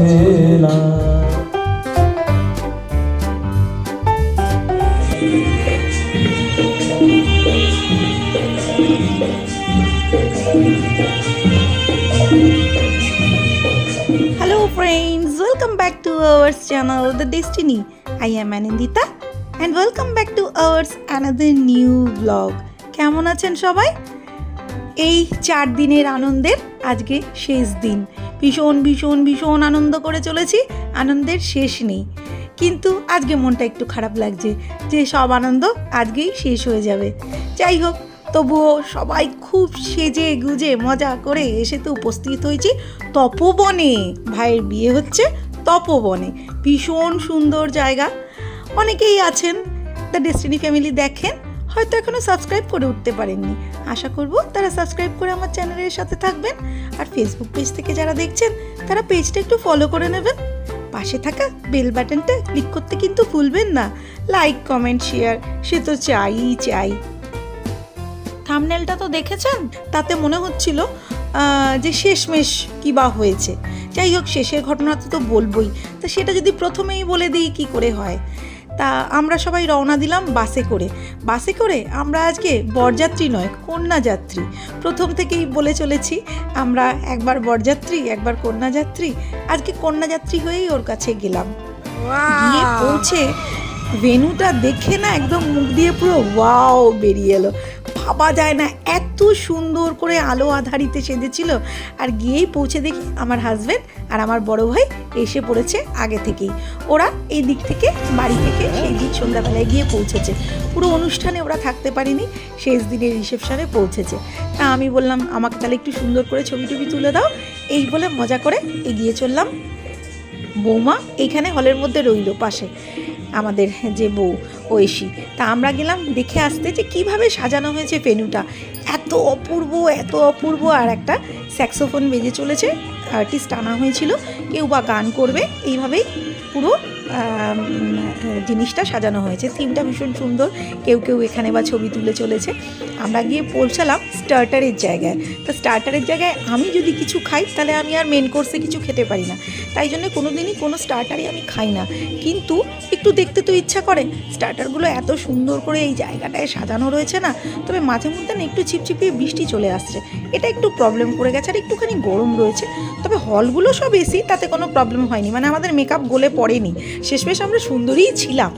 কাছে না Hello friends, welcome back to our channel The Destiny. I am Anandita and welcome back to our another new vlog. কেমন আছেন সবাই এই চার দিনের আনন্দের আজকে শেষ দিন ভীষণ ভীষণ ভীষণ আনন্দ করে চলেছি। আনন্দের শেষ নেই। কিন্তু আজকে মনটা একটু খারাপ লাগছে যে সব আনন্দ আজকেই শেষ হয়ে যাবে। যাই হোক, তবুও সবাই খুব সেজে গুজে মজা করে এসে তো উপস্থিত হয়েছি তপবনে। ভাইয়ের বিয়ে হচ্ছে তপবনে। ভীষণ সুন্দর জায়গা। অনেকেই আছেন, দ্য ডেস্টিনি ফ্যামিলি দেখেন হয়তো এখনও সাবস্ক্রাইব করে উঠতে পারেননি। আশা করব তারা সাবস্ক্রাইব করে আমার চ্যানেলের সাথে থাকবেন। আর ফেসবুক পেজ থেকে যারা দেখছেন, তারা পেজটা একটু ফলো করে নেবেন। পাশে থাকা বেল বাটনটা ক্লিক করতে কিন্তু ভুলবেন না। লাইক কমেন্ট শেয়ার সে তো চাই চাই। থামনেলটা তো দেখেছেন? তাতে মনে হচ্ছিল যে শেষমেশ কী বা হয়েছে। যাই হোক, শেষের ঘটনা তো তো বলবই। তা সেটা যদি প্রথমেই বলে দিই, কি করে হয়? তা আমরা সবাই রওনা দিলাম বাসে করে। বাসে করে আমরা আজকে বরযাত্রী নয় কন্যা যাত্রী প্রথম থেকেই বলে চলেছি আমরা একবার বরযাত্রী একবার কন্যা যাত্রী আজকে কন্যা যাত্রী হয়েই ওর কাছে গেলাম। গিয়ে পৌঁছে ভেনুটা দেখে না একদম মুখ দিয়ে পুরো ওয়াও বেরিয়ে এলো। ভাবা যায় না। এত সুন্দর করে আলো আধারিতে সেজেছিল। আর গিয়েই পৌঁছে দেখি আমার হাজব্যান্ড আর আমার বড় ভাই এসে পড়েছে আগে থেকেই। ওরা এই দিক থেকে, বাড়ি থেকে সেই দিন সন্ধ্যাবেলায় গিয়ে পৌঁছেছে। পুরো অনুষ্ঠানে ওরা থাকতে পারেনি, শেষ দিনের রিসেপশনে পৌঁছেছে। তা আমি বললাম, আমাকে তাহলে একটু সুন্দর করে ছবি টবি তুলে দাও। এই বলে মজা করে এগিয়ে চললাম। বৌমা এইখানে হলের মধ্যে রইল পাশে। আমাদের যে বউ ঐশী। তা আমরা গেলাম দেখে আসতে যে কীভাবে সাজানো হয়েছে ভেনুটা। এত অপূর্ব এত অপূর্ব আর একটা স্যাক্সোফোন বেজে চলেছে। আর্টিস্ট আনা হয়েছিল, কেউ বা গান করবে, এইভাবেই পুরো জিনিসটা সাজানো হয়েছে। থিমটা ভীষণ সুন্দর, কেউ কেউ এখানে বা ছবি তুলে চলেছে। আমরা গিয়ে পৌঁছালাম স্টার্টারের জায়গায়। তো স্টার্টারের জায়গায় আমি যদি কিছু খাই, তাহলে আমি আর মেন কোর্সে কিছু খেতে পারি না। তাই জন্য কোনো দিনই কোনো স্টার্টারই আমি খাই না। কিন্তু একটু দেখতে তো ইচ্ছা করে স্টার্টারগুলো এত সুন্দর করে এই জায়গাটায় সাজানো রয়েছে না, তবে মাঝে মধ্যে না একটু চিপচিপিয়ে বৃষ্টি চলে আসছে। এটা একটু প্রবলেম করে গেছে, আর একটুখানি গরম রয়েছে। তবে হলগুলো সব এসি, তাতে কোনো প্রবলেম হয়নি। মানে আমাদের মেকআপ গোলে পড়েনি। শেষমেশ আমরা সুন্দরীই ছিলাম।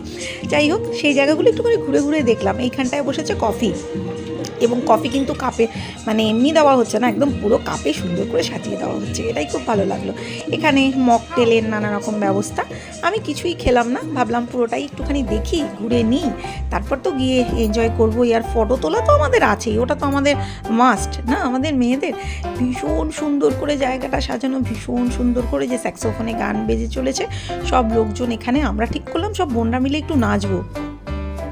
যাই হোক, সেই জায়গাগুলো একটুখানি ঘুরে ঘুরে দেখলাম। এইখানটায় বসেছে কফি এবং কফি কিন্তু কাপে মানে এমনি দেওয়া হচ্ছে না, একদম পুরো কাপে সুন্দর করে সাজিয়ে দেওয়া হচ্ছে। এটাই খুব ভালো লাগল। এখানে মকটেলের নানা রকম ব্যবস্থা। আমি কিছুই খেলাম না, ভাবলাম পুরোটাই একটুখানি দেখি, ঘুরে নিই। তারপর তো গিয়ে এনজয় করব। আর ফটো তোলা তো আমাদের আছেই, ওটা তো আমাদের মাস্ট না? আমাদের মেয়েদের। ভীষণ সুন্দর করে জায়গাটা সাজানো, ভীষণ সুন্দর করে যে স্যাক্সোফোনে গান বেজে চলেছে। সব লোকজন এখানে, আমরা ঠিক করলাম, সব বোনরা মিলে একটু নাচবো।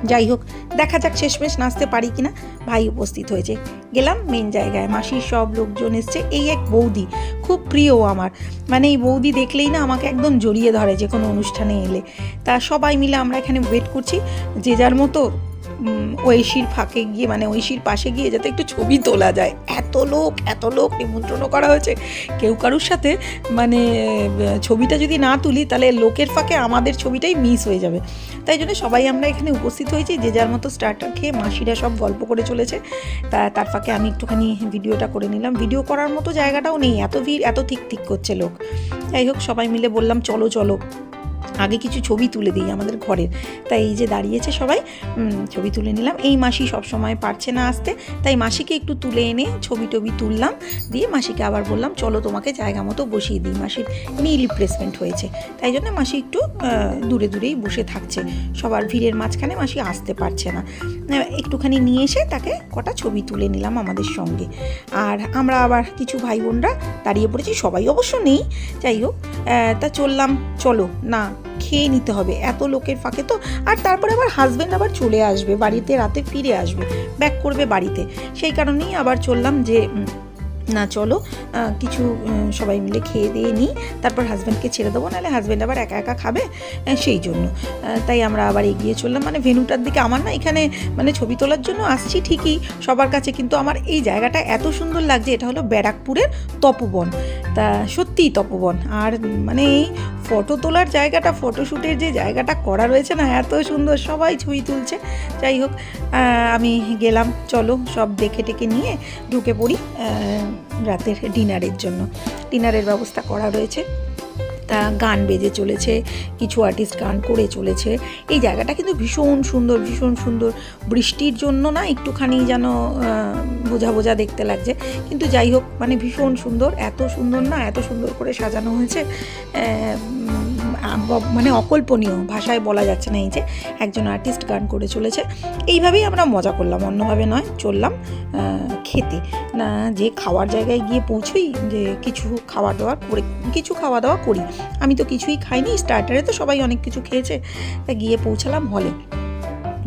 যাই হোক, দেখা যাক শেষমেশ নাচতে পারি কিনা। ভাই উপস্থিত হয়েছে। গেলাম মেন জায়গায়। মাসির সব লোকজন এসছে। এই এক বৌদি, খুব প্রিয় আমার। মানে এই বৌদি দেখলেই না আমাকে একদম জড়িয়ে ধরে যে কোনো অনুষ্ঠানে এলে। তা সবাই মিলে আমরা এখানে ওয়েট করছি। যে যার মতো ঐশীর ফাঁকে গিয়ে মানে ঐশীর পাশে গিয়ে যাতে একটু ছবি তোলা যায়। এত লোক এত লোক নিমন্ত্রণ করা হয়েছে। কেউ কারুর সাথে মানে ছবিটা যদি না তুলি, তাহলে লোকের ফাঁকে আমাদের ছবিটাই মিস হয়ে যাবে। তাই জন্য সবাই আমরা এখানে উপস্থিত হয়েছি, যে যার মতো স্টার্টার খেয়ে মাসিরা সব গল্প করে চলেছে। তা, তার ফাঁকে আমি একটুখানি ভিডিওটা করে নিলাম। ভিডিও করার মতো জায়গাটাও নেই, এত ভিড়, এত ঠিক ঠিক করছে লোক। যাই হোক, সবাই মিলে বললাম, চলো চলো। আগে কিছু ছবি তুলে দিই আমাদের ঘরের। তাই এই যে দাঁড়িয়েছে সবাই ছবি তুলে নিলাম। এই মাসি সব সময় পারছে না আসতে, তাই মাসিকে একটু তুলে এনে ছবি টবি তুললাম। দিয়ে মাসিকে আবার বললাম, চলো তোমাকে জায়গা মতো বসিয়ে দিই। মাসির নি রিপ্লেসমেন্ট হয়েছে। তাই জন্য মাসি একটু দূরে দূরেই বসে থাকছে। সবার ভিড়ের মাঝখানে মাসি আসতে পারছে না। একটুখানি নিয়ে এসে তাকে কটা ছবি তুলে নিলাম আমাদের সঙ্গে। আর আমরা আবার কিছু ভাই বোনরা দাঁড়িয়ে পড়েছি, সবাই অবশ্য নেই। যাই হোক তা চললাম, চলো, না খেয়ে নিতে হবে। এত লোকের ফাঁকে তো। আর তারপরে আবার হাজব্যান্ড আবার চলে আসবে, বাড়িতে রাতে ফিরে আসবে ব্যাক করবে বাড়িতে। সেই কারণেই আবার চললাম যে না, চলো কিছু সবাই মিলে খেয়ে দিয়ে নিই, তারপর হাজব্যান্ডকে ছেড়ে দেবো, নাহলে হাজব্যান্ড আবার একা একা খাবে সেই জন্য। তাই আমরা আবার এগিয়ে চললাম মানে ভেনুটার দিকে আমার না এখানে মানে ছবি তোলার জন্য আসছি ঠিকই, সবার কাছে, কিন্তু আমার এই জায়গাটা এত সুন্দর লাগছে, এটা হলো ব্যারাকপুরের তপবন। তা সত্যিই তপবন, আর মানে এই ফটো তোলার জায়গাটা ফটোশ্যুটের যে জায়গাটা করা রয়েছে না, এত সুন্দর, সবাই ছবি তুলছে। যাই হোক আমি গেলাম, চলো, সব দেখে টেকে নিয়ে ঢুকে পড়ি রাতের ডিনারের জন্য। ডিনারের ব্যবস্থা করা রয়েছে। তা গান বেজে চলেছে, কিছু আর্টিস্ট গান করে চলেছে। এই জায়গাটা কিন্তু ভীষণ সুন্দর ভীষণ সুন্দর। বৃষ্টির জন্য না একটুখানি যেন বোঝা বোঝা দেখতে লাগছে। কিন্তু যাই হোক মানে ভীষণ সুন্দর, এত সুন্দর না, এত সুন্দর করে সাজানো হয়েছে। মানে অকল্পনীয় ভাষায় বলা যাচ্ছে না এই যে, একজন আর্টিস্ট গান করে চলেছে। এইভাবেই আমরা মজা করলাম, অন্যভাবে নয়, চললাম খেতে। না, যে খাওয়ার জায়গায় গিয়ে পৌঁছই, যে কিছু খাওয়া দাওয়া করে, কিছু খাওয়া দাওয়া করি। আমি তো কিছুই খাইনি স্টার্টারে তো সবাই অনেক কিছু খেয়েছে, তা গিয়ে পৌঁছালাম হলে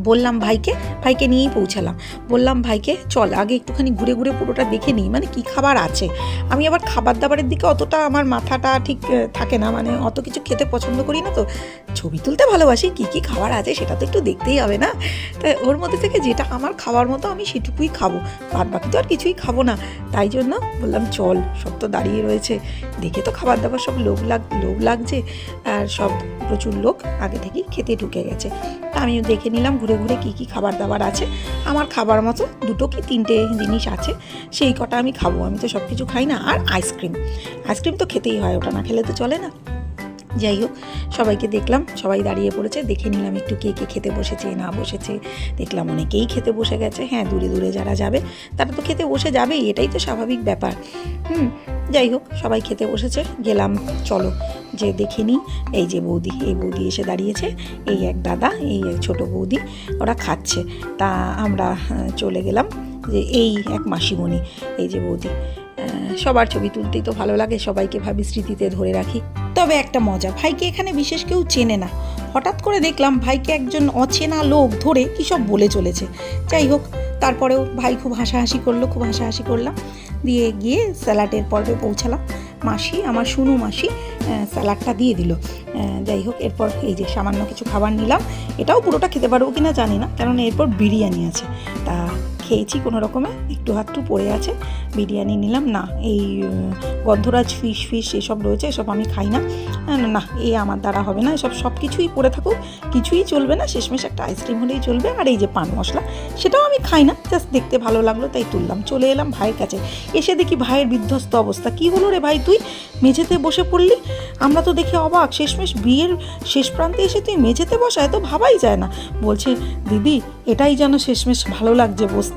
বললাম ভাইকে ভাইকে নিয়েই পৌঁছালাম। বললাম, ভাইকে চল, আগে একটুখানি ঘুরে ঘুরে পুরোটা দেখে নিই মানে কী খাবার আছে? আমি আবার খাবার দাবারের দিকে অতটা আমার মাথাটা ঠিক থাকে না মানে অত কিছু খেতে পছন্দ করি না তো। ছবি তুলতে ভালোবাসি, কী কী খাবার আছে সেটা তো একটু দেখতেই হবে না? তাই ওর মধ্যে থেকে যেটা আমার খাওয়ার মতো আমি সেটুকুই খাব। বাদ বাকি তো আর কিছুই খাব না। তাই জন্য বললাম, চল, সব তো দাঁড়িয়ে রয়েছে। দেখে তো খাবার দাবার সব লোভ লাগ, লোভ লাগছে। আর সব প্রচুর লোক আগে থেকেই খেতে ঢুকে গেছে। তা আমিও দেখে নিলাম, ঘুরে ঘুরে ঘুরে কি কি খাবার দাবার আছে? আমার খাবার মতো দুটো কি তিনটে জিনিস আছে, সেই কটা আমি খাব। আমি তো সব কিছু খাই না। আর আইসক্রিম আইসক্রিম তো খেতেই হয়, ওটা না খেলে তো চলে না। যাই হোক, সবাইকে দেখলাম, সবাই দাঁড়িয়ে পড়েছে, দেখে নিলাম একটু কে কে খেতে বসেছে, না বসেছে। দেখলাম অনেকেই খেতে বসে গেছে হ্যাঁ দূরে দূরে যারা যাবে, তারা তো খেতে বসে যাবেই, এটাই তো স্বাভাবিক ব্যাপার। হুম, যাই হোক, সবাই খেতে বসেছে, গেলাম, চলো, যে দেখে নিই, এই যে বৌদি, এই বৌদি এসে দাঁড়িয়েছে, এই এক দাদা, এই এক ছোট বৌদি, ওরা খাচ্ছে। তা আমরা চলে গেলাম, যে এই এক মাসিমণি, এই যে বৌদি। সবার ছবি তুলতেই তো ভালো লাগে, সবাইকে ভাবি স্মৃতিতে ধরে রাখি। তবে একটা মজা, ভাইকে এখানে বিশেষ কেউ চেনে না। হঠাৎ করে দেখলাম ভাইকে একজন অচেনা লোক ধরে কী সব বলে চলেছে। যাই হোক, তারপরেও ভাই খুব হাসাহাসি করল, খুব হাসাহাসি করলাম। দিয়ে গিয়ে স্যালাডের পর্বে পৌঁছালাম। মাসি, আমার শুনু মাসি স্যালাডটা দিয়ে দিল। যাই হোক, এরপর এই যে সামান্য কিছু খাবার নিলাম। এটাও পুরোটা খেতে পারব কি না জানি না কারণ এরপর বিরিয়ানি আছে। তা খেয়েছি কোনো রকমে একটু হাতটু পড়ে আছে বিরিয়ানি নিলাম না এই গন্ধরাজ ফিশ ফিশ এসব রয়েছে এসব আমি খাই না। না, এ আমার দ্বারা হবে না এসব সব কিছুই পড়ে থাকুক কিছুই চলবে না শেষমেশ একটা আইসক্রিম হলেই চলবে আর এই যে পান মশলা সেটাও আমি খাই না জাস্ট দেখতে ভালো লাগল তাই তুললাম চলে এলাম ভাইয়ের কাছে এসে দেখি ভাইয়ের বিধ্বস্ত অবস্থা কি হলো রে ভাই তুই মেঝেতে বসে পড়লি? আমরা তো দেখে অবাক শেষমেশ বিয়ের শেষ প্রান্তে এসে তুই মেঝেতে বসায় তো ভাবাই যায় না বলছে দিদি এটাই যেন শেষমেশ ভালো লাগছে বসতে।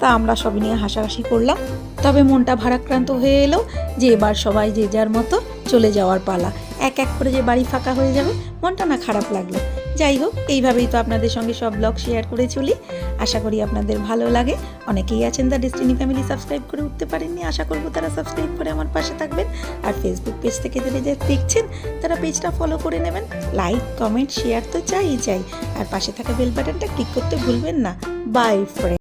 তা আমরা সব নিয়ে হাসাহাসি করলাম। তবে মনটা ভারাক্রান্ত হয়ে এলো যে এবার সবাই যে যার মতো চলে যাওয়ার পালা। এক এক করে যে বাড়ি ফাঁকা হয়ে যাবে, মনটা না খারাপ লাগল। যাই হোক, এইভাবেই তো আপনাদের সঙ্গে সব ব্লগ শেয়ার করে চলি। আশা করি আপনাদের ভালো লাগে। অনেকেই আছেন দ্য ডেস্টিনি ফ্যামিলি সাবস্ক্রাইব করে উঠতে পারেননি। আশা করব তারা সাবস্ক্রাইব করে আমার পাশে থাকবেন। আর ফেসবুক পেজ থেকে যারা যে দেখছেন, তারা পেজটা ফলো করে নেবেন। লাইক কমেন্ট শেয়ার তো চাই চাই আর পাশে থাকা বেল বাটনটা ক্লিক করতে ভুলবেন না। By friend